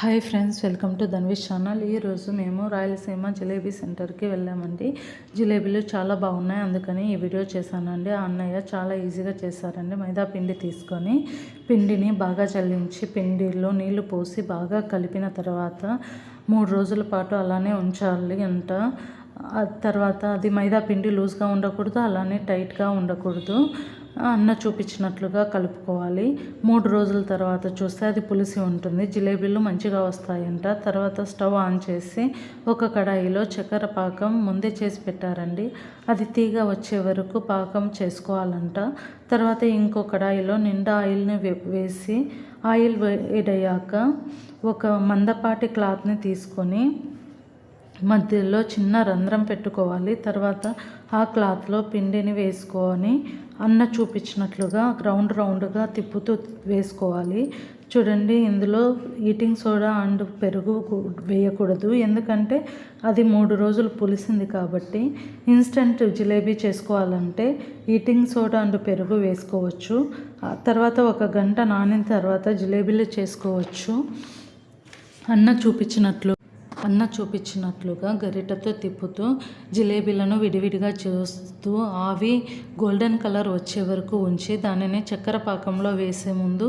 Hi friends welcome to Dhanvish channel ఈరోజు మేము రాయలసీమ జిలేబీ సెంటర్కి వెళ్ళామండి. జిలేబీలు చాలా బాగున్నాయి అందుకని ఈ వీడియో చేశానండి. ఆ అన్నయ్య చాలా ఈజీగా చేశారండి. మైదా పిండి తీసుకొని పిండిని బాగా చల్లించి పిండిలో నీళ్ళు పోసి బాగా కలిపిన తర్వాత మూడు రోజుల పాటు అలానే ఉంచాలి. అంట తర్వాత అది మైదా పిండి లూజ్గా ఉండకూడదు అలానే టైట్గా ఉండకూడదు. అన్న చూపించినట్లుగా కలుపుకోవాలి. మూడు రోజుల తర్వాత చూస్తే అది పులిసి ఉంటుంది. జిలేబీలు మంచిగా వస్తాయంట. తర్వాత స్టవ్ ఆన్ చేసి ఒక కడాయిలో చక్కెర పాకం ముందే చేసి పెట్టారండి. అది తీగ వచ్చే వరకు పాకం చేసుకోవాలంట. తర్వాత ఇంకో కడాయిలో నిండా ఆయిల్ని వేసి ఆయిల్ వేడయ్యాక ఒక మందపాటి క్లాత్ని తీసుకొని మధ్యలో చిన్న రంధ్రం పెట్టుకోవాలి. తర్వాత ఆ క్లాత్లో పిండిని వేసుకొని అన్న చూపించినట్లుగా రౌండ్ రౌండ్గా తిప్పుతూ వేసుకోవాలి. చూడండి ఇందులో ఈటింగ్ సోడా అండ్ పెరుగు వేయకూడదు. ఎందుకంటే అది మూడు రోజులు పులిసింది కాబట్టి ఇన్స్టెంట్ జిలేబీ చేసుకోవాలంటే ఈటింగ్ సోడా అండ్ పెరుగు వేసుకోవచ్చు. తర్వాత ఒక గంట నానిన తర్వాత జిలేబీలు చేసుకోవచ్చు. అన్న చూపించినట్లు అన్న చూపించినట్లుగా గరిటతో తిప్పుతూ జిలేబీలను విడివిడిగా చేస్తూ అవి గోల్డెన్ కలర్ వచ్చే వరకు ఉంచి దానిని చక్కెర పాకంలో వేసే ముందు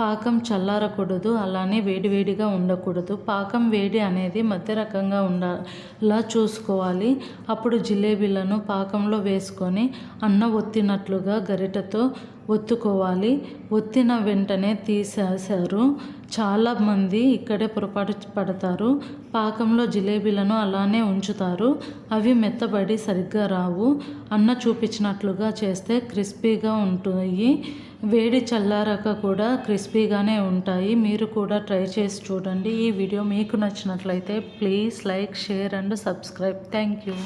పాకం చల్లారకూడదు అలానే వేడివేడిగా ఉండకూడదు. పాకం వేడి అనేది మధ్య రకంగా ఉండలా చూసుకోవాలి. అప్పుడు జిలేబీలను పాకంలో వేసుకొని అన్న ఒత్తినట్లుగా గరిటతో ఒత్తుకోవాలి. ఒత్తిన వెంటనే తీసేశారు. చాలామంది ఇక్కడే పొరపాటు పడతారు. పాకంలో జిలేబీలను అలానే ఉంచుతారు. అవి మెత్తబడి సరిగ్గా రావు. అన్న చూపించినట్లుగా చేస్తే క్రిస్పీగా ఉంటాయి. వేడి చల్లారాక కూడా క్రిస్పీగానే ఉంటాయి. మీరు కూడా ట్రై చేసి చూడండి. ఈ వీడియో మీకు నచ్చినట్లయితే please like share and subscribe. Thank you.